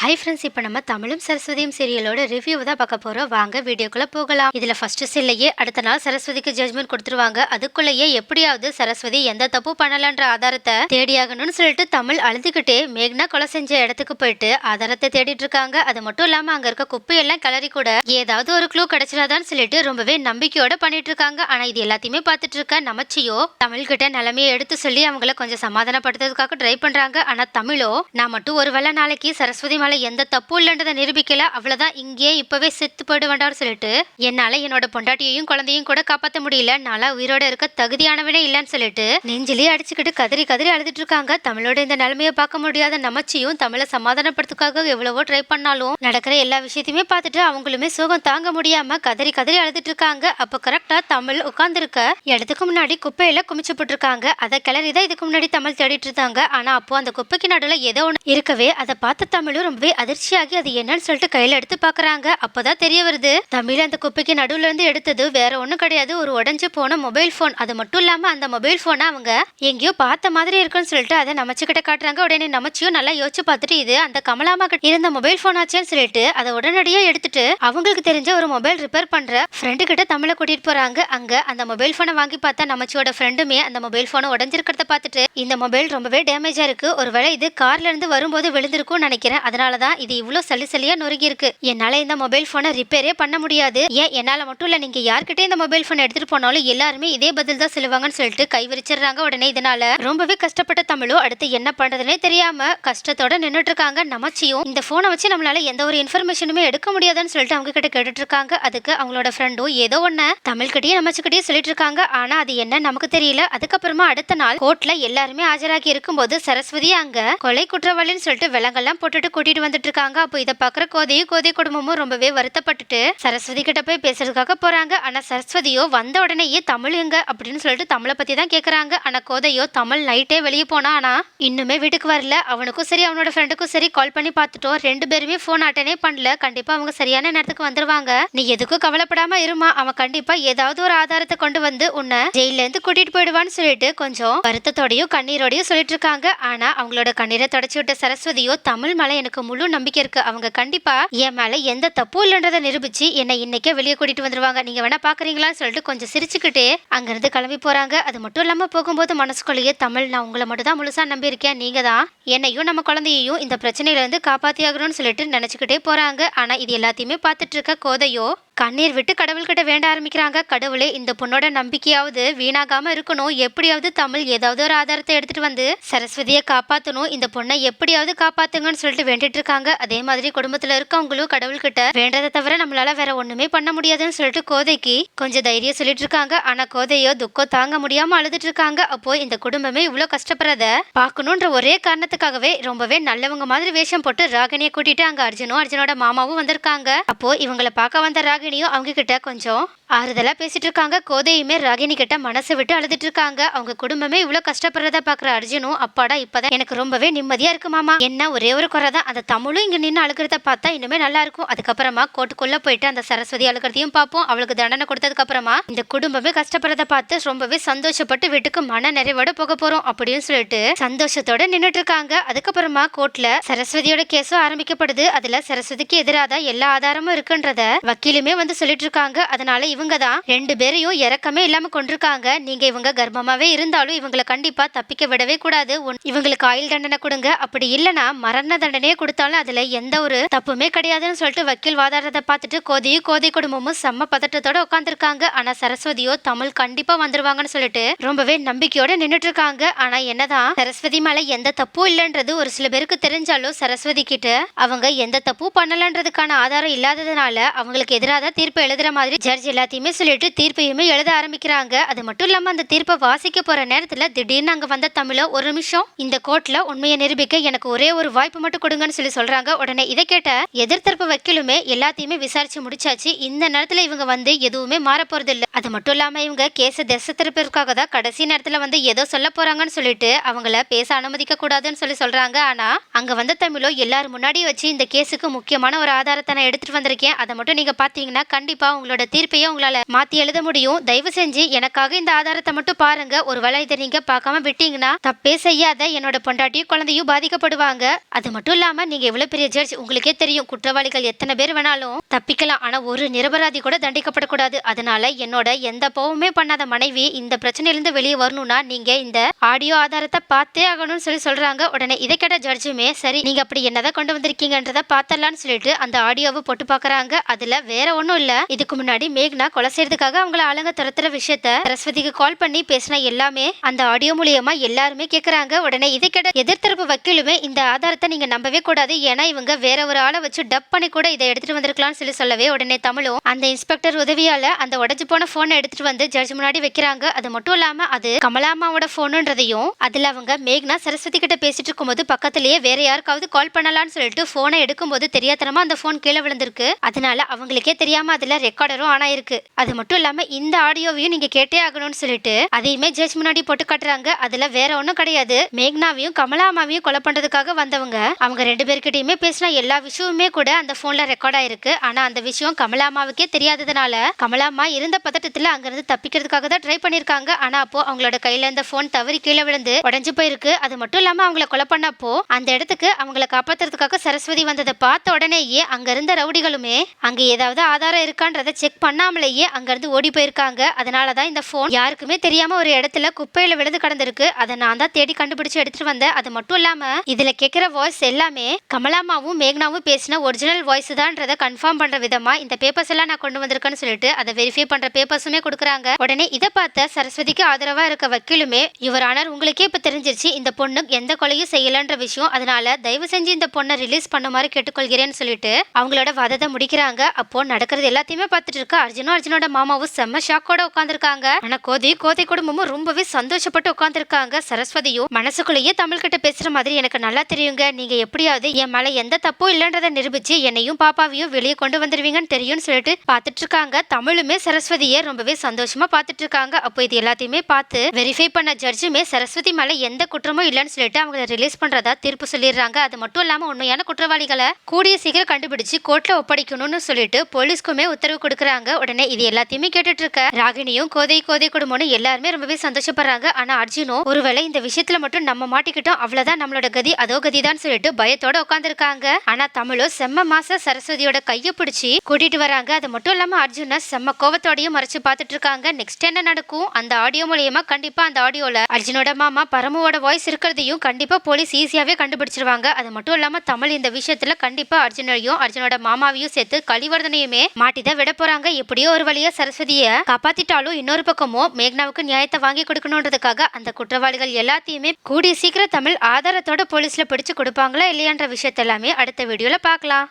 Hi friends இப்போ நம்ம தமிழும் சரஸ்வதியும் சீரியலோட ரிவ்யூ தான் பார்க்க போகிறோம் வாங்க வீடியோக்குள்ளே போகலாம். இதில் ஃபர்ஸ்ட் சில்லையே அடுத்த நாள் சரஸ்வதிக்கு ஜட்மெண்ட் கொடுத்துருவாங்க. அதுக்குள்ளேயே எப்படியாவது சரஸ்வதி எந்த தப்பு பண்ணலன்ற ஆதாரத்தை தேடியாகணும்னு சொல்லிட்டு தமிழ் அழுதுகிட்டே மேக்னா கொலை செஞ்ச இடத்துக்கு போயிட்டு ஆதாரத்தை தேடிட்டு இருக்காங்க. அது மட்டும் இல்லாமல் அங்கே இருக்க குப்பையெல்லாம் கிளறி கூட ஏதாவது ஒரு க்ளூ கிடைச்சிடாதான்னு சொல்லிட்டு ரொம்பவே நம்பிக்கையோட பண்ணிட்டு இருக்காங்க. ஆனால் இது எல்லாத்தையுமே பார்த்துட்டு இருக்க நமச்சியோ தமிழ் கிட்ட நிலைமையை எடுத்து சொல்லி அவங்கள கொஞ்சம் சமாதானப்படுத்துறதுக்காக ட்ரை பண்ணுறாங்க ஆனால் தமிழோ நான் மட்டும் ஒருவேளை நாளைக்கு சரஸ்வதி மேல எந்த தப்பும் இல்லைன்றதை நிரூபிக்கல. அவ்வளவுதான். இங்கேயே இப்பவே செத்து போயிட சொல்லிட்டு என்னால என்னோட பொண்டாட்டியையும் குழந்தையும் கூட காப்பாத்த முடியல. நாளா உயிரோட இருக்க தகுதியானவனே இல்லைன்னு சொல்லிட்டு நெஞ்சிலே அடிச்சுக்கிட்டு கதறி கதறி அழுதுட்டு இருக்காங்க. தமிழோட இந்த நிலைமையை பார்க்க முடியாத நமச்சியும் தமிழை சமாதானப்படுத்துக்காக எவ்வளவோ ட்ரை பண்ணாலும் நடக்கிற எல்லா விஷயத்தையுமே பார்த்துட்டு அவங்களுமே சுகம் தாங்க முடியாம கதறி கதறி அழுதுட்டு இருக்காங்க. அப்போ கரெக்டா தமிழ் உட்காந்துருக்க இடத்துக்கு முன்னாடி குப்பையில குமிச்சு போட்டிருக்காங்க. அதை கிளறி தான் இதுக்கு முன்னாடி தமிழ் தேடிட்டு இருந்தாங்க. ஆனா அப்போ அந்த குப்பைக்கு நடுவில் ஏதோ ஒன்று இருக்கவே அதை பார்த்த தமிழும் ரொம்பவே அதிர்ச்சியாகி அது என்னன்னு சொல்லிட்டு கையில எடுத்து பாக்குறாங்க. அப்பதான் தெரிய வருது. தமிழ் அந்த குப்பைக்கு நடுவுல இருந்து எடுத்தது வேற ஒண்ணும் கிடையாது. ஒரு உடஞ்சு போன மொபைல் போன் அது மட்டும் இல்லாம அந்த மொபைல் போனை அவங்க எங்கேயோ பார்த்த மாதிரி இருக்குன்னு சொல்லிட்டு அதை நமச்சுக்கிட்ட காட்டுறாங்க. உடனே நமச்சியும் நல்லா யோசிச்சு பார்த்துட்டு இது அந்த கமலாமா கிட்ட இருந்த மொபைல் போன் ஆச்சேன்னு சொல்லிட்டு அதை உடனடியே எடுத்துட்டு அவங்களுக்கு தெரிஞ்ச ஒரு மொபைல் ரிப்பேர் பண்ற ஃப்ரெண்டு கிட்ட தமிழை கூட்டிட்டு போறாங்க. அங்க அந்த மொபைல் போனை வாங்கி பார்த்தா நமச்சியோட ஃப்ரெண்டுமே அந்த மொபைல் போனை உடஞ்சிருக்கிறத பார்த்துட்டு இந்த மொபைல் ரொம்பவே டேமேஜா இருக்கு. ஒருவேளை இது கார்ல இருந்து வரும்போது விழுந்திருக்கும்னு நினைக்கிறேன். அதனாலதான் இது இவ்வளோ சளி சளியாக நொறுங்கியிருக்கு. இருக்கு இந்த மொபைல் ஃபோனை ரிப்பேரே பண்ண முடியாது. ஏன்? என்னால் மட்டும் இல்லை நீங்கள் யார்கிட்டே இந்த மொபைல் ஃபோன் எடுத்துட்டு போனாலும் எல்லாருமே இதே பதில் தான் சொல்லுவாங்கன்னு சொல்லிட்டு கைவிரிச்சிடுறாங்க உடனே இதனால. ரொம்பவே கஷ்டப்பட்ட தமிழும் அடுத்து என்ன பண்ணுறதுனே தெரியாம கஷ்டத்தோட நின்னுட்டு இருக்காங்க நமச்சியும். இந்த ஃபோனை வச்சு நம்மளால எந்த ஒரு இன்ஃபர்மேஷனுமே எடுக்க முடியாதுன்னு சொல்லிட்டு அவங்க கிட்ட கேட்டுட்டு இருக்காங்க அதுக்கு அவங்களோட ஃப்ரெண்டும் ஏதோ ஒன்று தமிழ்கிட்டயும் நமச்சுக்கிட்டே சொல்லிட்டு இருக்காங்க ஆனா அது என்ன நமக்கு தெரியல. அதுக்கப்புறமா அடுத்த நாள் கோர்ட்ல எல்லாருமே ஆஜராகி இருக்கும்போது சரஸ்வதி அங்க கொலை குற்றவாளின்னு சொல்லிட்டு விலங்கெல்லாம் போட்டுட்டு கூட்டிட்டு வந்துட்டு இருக்காங்க அப்போ இதை பாக்குற கோதையும் கோதை குடும்பமும் ரொம்பவே வருத்தப்பட்டுட்டு சரஸ்வதி கிட்ட போய் பேசுறதுக்காக போறாங்க. ஆனா சரஸ்வதியோ வந்த உடனேயே தமிழ் எங்க? அப்படின்னு சொல்லிட்டு தமிழை பத்தி தான் கேக்குறாங்க. ஆனா கோதையோ தமிழ் நைட்டே வெளியே போனா ஆனா இன்னுமே வீட்டுக்கு வரல. அவனுக்கும் சரி அவனோட ஃப்ரெண்டுக்கும் சரி கால் பண்ணி பார்த்துட்டோம். ரெண்டு பேருமே ஃபோன் அட்டனே பண்ணல. கண்டிப்பா அவங்க சரியான நேரத்துக்கு வந்துருவாங்க. நீ எதுக்கும் கவலைப்படாம இருமா. அவன் கண்டிப்பா ஏதாவது ஒரு ஆதாரத்தை கொண்டு வந்து உன்னை ஜெயில இருந்து கூட்டிட்டு போயிடுவான்னு சொல்லிட்டு கொஞ்சம் வருத்தத்தோடையும் கண்ணீரோடையும் சொல்லிட்டு இருக்காங்க. ஆனா அவங்களோட கண்ணீரை தொடச்சி விட்ட சரஸ்வதியோ தமிழ் மலை எனக்கு முழு நம்பிக்கை இருக்கு. அவங்க கண்டிப்பா என் மேல எந்த தப்பும் இல்லைன்றதை நிரூபிச்சு என்னை இன்னைக்கே வெளியே கூட்டிட்டு வந்துருவாங்க. நீங்க வேணா பாக்குறீங்களான்னு சொல்லிட்டு கொஞ்சம் சிரிச்சுக்கிட்டே அங்கிருந்து கிளம்பி போறாங்க. அது மட்டும் இல்லாம போகும்போது மனசுக்குள்ளேயே தமிழ் நான் உங்களை மட்டும் தான் முழுசா நம்பியிருக்கேன். நீங்க தான் என்னையும் நம்ம குழந்தையையும் இந்த பிரச்சனையில இருந்து காப்பாத்தியாகணும்னு சொல்லிட்டு நினைச்சுக்கிட்டே போறாங்க. ஆனா இது எல்லாத்தையுமே பார்த்துட்டு இருக்க கோதையோ கண்ணீர் விட்டு கடவுள்கிட்ட வேண்ட ஆரம்பிக்கிறாங்க. கடவுளே இந்த பொண்ணோட நம்பிக்கையாவது வீணாகாம இருக்கணும். எப்படியாவது தமிழ் ஏதாவது ஒரு ஆதாரத்தை எடுத்துட்டு வந்து சரஸ்வதியை காப்பாத்தணும். இந்த பொண்ணை எப்படியாவது காப்பாத்துங்கன்னு சொல்லிட்டு வேண்டிட்டு இருக்காங்க. அதே மாதிரி குடும்பத்துல இருக்கவங்களும் கடவுள்கிட்ட வேண்டதை தவிர நம்மளால வேற ஒண்ணுமே பண்ண முடியாதுன்னு சொல்லிட்டு கோதைக்கு கொஞ்சம் தைரியம் சொல்லிட்டு இருக்காங்க. ஆனா கோதையோ துக்கம் தாங்க முடியாம அழுதுட்டு இருக்காங்க. அப்போ இந்த குடும்பமே இவ்வளவு கஷ்டப்படுறத பார்க்கணுன்ற ஒரே காரணத்துக்காகவே ரொம்பவே நல்லவங்க மாதிரி வேஷம் போட்டு ராகினியை கூட்டிட்டு அங்க அர்ஜுனும் அர்ஜுனோட மாமாவும் வந்திருக்காங்க. அப்போ இவங்களை பார்க்க வந்த ராகினியும் அவங்க கிட்ட கொஞ்சம் ஆறுதலா பேசிட்டு இருக்காங்க கோதையுமே ராகினி கிட்ட மனசை விட்டு அழுதுட்டு இருக்காங்க அவங்க குடும்பமே இவ்வளவு கஷ்டப்படுறத பாக்குற அர்ஜுனும் அப்பாடா இப்பதான் எனக்கு ரொம்பவே நிம்மதியா இருக்கு மாமா. என்ன ஒரே ஒரு குறை தான். அந்த தமிழும் இங்க நின்று அழுகிறத பார்த்தா இன்னுமே நல்லா இருக்கும். அதுக்கப்புறமா கோட்டுக்குள்ள போயிட்டு அந்த சரஸ்வதி அழுகிறதையும் பார்ப்போம். அவளுக்கு தண்டனை கொடுத்ததுக்கு அப்புறமா இந்த குடும்பமே கஷ்டப்படுறத பார்த்து ரொம்பவே சந்தோஷப்பட்டு வீட்டுக்கு மன நிறைவோட போக போறோம் அப்படின்னு சொல்லிட்டு சந்தோஷத்தோட நின்றுட்டு இருக்காங்க அதுக்கப்புறமா கோர்ட்ல சரஸ்வதியோட கேஸும் ஆரம்பிக்கப்படுது. அதுல சரஸ்வதிக்கு எதிராக தான் எல்லா ஆதாரமும் இருக்குன்றத வக்கீலுமே வந்து சொல்லிட்டு இருக்காங்க அதனால இவங்க தான் ரெண்டு பேரையும் இறக்கமே இல்லாம கொண்டிருக்காங்க நீங்க இவங்க கர்ப்பமாவே இருந்தாலும் இவங்களை கண்டிப்பா தப்பிக்க விடவே கூடாது. ஒன்- இவங்களுக்கு ஆயுள் தண்டனை கொடுங்க. அப்படி இல்லனா மரண தண்டனையே கொடுத்தாலும் அதுல எந்த ஒரு தப்புமே கிடையாதுன்னு சொல்லிட்டு வக்கீல் வாதாடுறதை பார்த்துட்டு கோதையும் கோதை குடும்பமும் செம்ம பதட்டத்தோட உட்காந்துருக்காங்க ஆனா சரஸ்வதியோ தமிழ் கண்டிப்பா வந்துருவாங்கன்னு சொல்லிட்டு ரொம்பவே நம்பிக்கையோட நின்னுட்டு இருக்காங்க ஆனா என்னதான் சரஸ்வதி மேல எந்த தப்பும் இல்லைன்றது ஒரு சில பேருக்கு தெரிஞ்சாலும் சரஸ்வதி கிட்ட அவங்க எந்த தப்பும் பண்ணலன்றதுக்கான ஆதாரம் இல்லாததுனால அவங்களுக்கு எதிராக தான் தீர்ப்பு எழுதுற மாதிரி ஜட்ஜ் எல்லாத்தையுமே சொல்லிட்டு தீர்ப்பையுமே எழுத ஆரம்பிக்கிறாங்க. அது மட்டும் இல்லாம அந்த தீர்ப்பை வாசிக்க போற நேரத்துல திடீர்னு அங்க வந்த தமிழ ஒரு நிமிஷம் இந்த கோர்ட்ல உண்மையை நிரூபிக்க எனக்கு ஒரே ஒரு வாய்ப்பு மட்டும் கொடுங்கன்னு சொல்லி சொல்றாங்க. உடனே இதை கேட்ட எதிர்த்தரப்பு வக்கீலுமே எல்லாத்தையுமே விசாரிச்சு முடிச்சாச்சு. இந்த நேரத்துல இவங்க வந்து எதுவுமே மாற போறது இல்ல அது மட்டும் இல்லாம இவங்க கேஸ திசை திருப்பிற்காக தான் கடைசி நேரத்துல வந்து ஏதோ சொல்ல போறாங்கன்னு சொல்லிட்டு அவங்கள பேச அனுமதிக்க கூடாதுன்னு சொல்லி சொல்றாங்க. ஆனா அங்க வந்த தமிழோ எல்லாரும் முன்னாடியே வச்சு இந்த கேஸுக்கு முக்கியமான ஒரு ஆதாரத்தை நான் எடுத்துட்டு வந்திருக்கேன். அதை மட்டும் நீங்க பாத்தீங்கன்னா கண்டிப்பா உங்களோட தீர்ப்பையே உங்களால மாத்தி எழுத முடியும். தயவு செஞ்சு எனக்காக இந்த ஆதாரத்தை மட்டும் பாருங்க. ஒரு வேலை இதை நீங்க பார்க்காம விட்டீங்கன்னா தப்பே செய்யாத. என்னோட பொண்டாட்டியும் குழந்தையும் பாதிக்கப்படுவாங்க. அது மட்டும் இல்லாம நீங்க எவ்வளவு பெரிய ஜட்ஜ் உங்களுக்கே தெரியும். குற்றவாளிகள் எத்தனை பேர் வேணாலும் தப்பிக்கலாம். ஆனா ஒரு நிரபராதி கூட தண்டிக்கப்படக்கூடாது. அதனால என்னோட எந்த போவுமே பண்ணாத மனைவி இந்த பிரச்சனையிலிருந்து வெளியே வரணும்னா நீங்க இந்த ஆடியோ ஆதாரத்தை பார்த்தே ஆகணும்னு சொல்லி சொல்றாங்க. உடனே இதை கேட்ட ஜட்ஜுமே சரி நீங்க அப்படி என்னதான் கொண்டு வந்திருக்கீங்கன்றத பார்த்தரலான்னு சொல்லிட்டு அந்த ஆடியோவை போட்டு பார்க்கறாங்க. அதுல வேற ஒன்றும் இல்லை. இதுக்கு முன்னாடி மேக்னா கொலை செய்யறதுக்காக அவங்கள ஆளுங்க துரத்துற விஷயத்த சரஸ்வதிக்கு கால் பண்ணி பேசின எல்லாமே அந்த ஆடியோ மூலியமா எல்லாருமே கேட்குறாங்க உடனே இதை கேட்ட எதிர்த்தரப்பு வக்கீலுமே இந்த ஆதாரத்தை நீங்க நம்பவே கூடாது. ஏன்னா இவங்க வேற ஒரு ஆளை வச்சு டப் பண்ணி கூட இதை எடுத்துட்டு வந்திருக்கலாம்னு சொல்லி சொல்லவே உடனே தமிழும் அந்த இன்ஸ்பெக்டர் உதவியால அந்த உடஞ்சு போன போனை எடுத்துட்டு வந்து ஜட்ஜ் முன்னாடி வைக்கிறாங்க. அது மட்டும் இல்லாம அது கமலாமாவோட போனுன்றதையும் அதுல அவங்க மேக்னா சரஸ்வதி கிட்ட பேசிட்டு இருக்கும்போது பக்கத்திலேயே வேற யாருக்காவது கால் பண்ணலாம்னு சொல்லிட்டு போனை எடுக்கும்போது தெரியாதனமா அந்த போன் கீழே விழுந்திருக்கு. அதனால அவங்களுக்கே தெரியாது தெரியாம அதுல ரெக்கார்டரும் ஆனா இருக்கு அது மட்டும் இல்லாம இந்த ஆடியோவையும் நீங்க கேட்டே ஆகணும்னு சொல்லிட்டு அதையுமே ஜட்ஜ் முன்னாடி போட்டு காட்டுறாங்க. அதுல வேற ஒன்றும் கிடையாது. மேக்னாவையும் கமலாமாவையும் கொலை பண்றதுக்காக வந்தவங்க. அவங்க ரெண்டு பேர்கிட்டயுமே பேசின எல்லா விஷயமுமே கூட அந்த போன்ல ரெக்கார்ட் ஆயிருக்கு. ஆனா அந்த விஷயம் கமலாமாவுக்கே தெரியாததுனால கமலாமா இருந்த பதட்டத்துல அங்கிருந்து தப்பிக்கிறதுக்காக தான் ட்ரை பண்ணிருக்காங்க. ஆனா அப்போ அவங்களோட கையில இருந்த போன் தவறி கீழே விழுந்து உடஞ்சு போயிருக்கு. அது மட்டும் இல்லாம அவங்கள கொலை பண்ணப்போ அந்த இடத்துக்கு அவங்கள காப்பாத்துறதுக்காக சரஸ்வதி வந்ததை பார்த்த உடனேயே அங்க இருந்த ரவுடிகளுமே அங்க ஏதாவது ஆதாரம் இருக்கான்றத செக் பண்ணாமலேயே அங்கேருந்து ஓடி போயிருக்காங்க. அதனாலதான் இந்த ஃபோன் யாருக்குமே தெரியாம ஒரு இடத்துல குப்பையில் விழுந்து கிடந்திருக்கு. அதை நான் தான் தேடி கண்டுபிடிச்சு எடுத்துட்டு வந்தேன். அது மட்டும் இல்லாம இதுல கேட்குற வாய்ஸ் எல்லாமே கமலாமாவும் மேக்னாவும் பேசின ஒரிஜினல் வாய்ஸ் தான்றத கன்ஃபார்ம் பண்ற விதமா இந்த பேப்பர்ஸ் எல்லாம் நான் கொண்டு வந்திருக்கேன்னு சொல்லிட்டு அதை வெரிஃபை பண்ற பேப்பர்ஸுமே கொடுக்குறாங்க. உடனே இதை பார்த்த சரஸ்வதிக்கு ஆதரவா இருக்க வக்கீலுமே யுவர் ஆனர் உங்களுக்கே இப்ப தெரிஞ்சிருச்சு இந்த பொண்ணு எந்த கொலையும் செய்யலன்ற விஷயம். அதனால தயவு செஞ்சு இந்த பொண்ணை ரிலீஸ் பண்ண மாதிரி கேட்டுக்கொள்கிறேன்னு சொல்லிட்டு அவங்களோட வாதத்தை முடிக்கிறாங்க. அப்போ நடக்கிறது எல்லாத்தையுமே பார்த்துட்டு இருக்க. அர்ஜுனும் அர்ஜுனோட மாமாவும் செம்ம ஷாக்கோட உட்காந்துருக்காங்க ஆனா கோதி கோதை குடும்பமும் ரொம்பவே சந்தோஷப்பட்டு உட்காந்துருக்காங்க சரஸ்வதியும் மனசுக்குள்ளேயே தமிழ் கிட்ட பேசுற மாதிரி எனக்கு நல்லா தெரியுங்க. நீங்க எப்படியாவது என் மேல எந்த தப்பும் இல்லைன்றதை நிரூபிச்சு என்னையும் பாப்பாவையும் வெளியே கொண்டு வந்துருவீங்கன்னு தெரியும்னு சொல்லிட்டு பார்த்துட்டு இருக்காங்க. தமிழுமே சரஸ்வதியை ரொம்பவே சந்தோஷமா பார்த்துட்டு இருக்காங்க. அப்போ இது எல்லாத்தையுமே பார்த்து வெரிஃபை பண்ண ஜட்ஜுமே சரஸ்வதி மேல எந்த குற்றமும் இல்லைன்னு சொல்லிட்டு அவங்கள ரிலீஸ் பண்றதா தீர்ப்பு சொல்லிடுறாங்க. அது மட்டும் இல்லாம உண்மையான குற்றவாளிகளை கூடிய சீக்கிரம் கண்டுபிடிச்சு கோர்ட்ல ஒப்படைக்கணும்னு சொல்லிட்டு போலீஸ்க்குமே உத்தரவு கொடுக்குறாங்க. உடனே இது எல்லாத்தையுமே கேட்டுட்டு இருக்க ராகினியும் கோதை கோதை குடும்பம்னு எல்லாருமே ரொம்பவே சந்தோஷப்படுறாங்க. ஆனா அர்ஜுனும் ஒருவேளை இந்த விஷயத்துல மட்டும் நம்ம மாட்டிக்கிட்டோம் அவ்வளவுதான் நம்மளோட கதி அதோ கதி தான் சொல்லிட்டு பயத்தோட உட்காந்துருக்காங்க ஆனா தமிழும் செம்ம மாச சரஸ்வதியோட கையை பிடிச்சி கூட்டிட்டு வராங்க. அது மட்டும் இல்லாம அர்ஜுனை செம்ம கோவத்தோடயும் மறைச்சு பார்த்துட்டு இருக்காங்க நெக்ஸ்ட் என்ன நடக்கும்? அந்த ஆடியோ மூலியமா கண்டிப்பா அந்த ஆடியோல அர்ஜுனோட மாமா பரமுவோட வாய்ஸ் இருக்கிறதையும் கண்டிப்பா போலீஸ் ஈஸியாவே கண்டுபிடிச்சிருவாங்க. அது மட்டும் இல்லாம தமிழ் இந்த விஷயத்துல கண்டிப்பா அர்ஜுனையும் அர்ஜுனோட மாமாவையும் சேர்த்து கலிவர்தனையுமே மாட்டிதான் விட போறாங்க. எப்படியோ ஒரு வழியா சரஸ்வதியை காப்பாத்திட்டாலும் இன்னொரு பக்கமோ மேக்னாவுக்கு நியாயத்தை வாங்கி கொடுக்கணுன்றதுக்காக அந்த குற்றவாளிகள் எல்லாத்தையுமே கூடிய சீக்கிரம் தமிழ் ஆதாரத்தோட போலீஸ்ல பிடிச்சு கொடுப்பாங்களா இல்லையான்ற விஷயத்த எல்லாமே அடுத்த வீடியோல பார்க்கலாம்.